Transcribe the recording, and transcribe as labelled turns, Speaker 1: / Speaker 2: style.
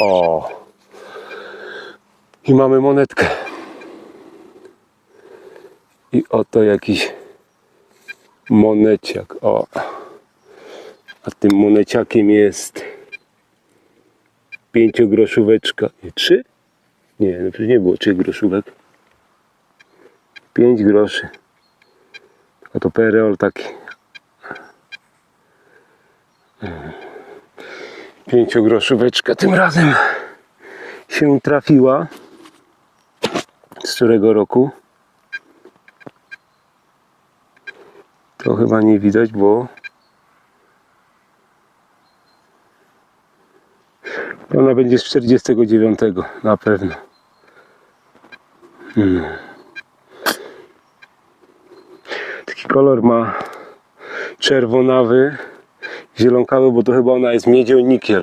Speaker 1: O. I mamy monetkę. I oto jakiś moneciak. O. A tym moneciakiem jest pięciogroszóweczka. Nie, trzy? Nie, no przecież nie było trzech groszówek. Pięć groszy. A to PRL taki. Pięciogroszóweczka tym razem się trafiła. Z którego roku? To chyba nie widać, bo ona będzie z 49 na pewno. Hmm. Taki kolor ma czerwonawy, zielonkawy, bo to chyba ona jest miedzionikiel.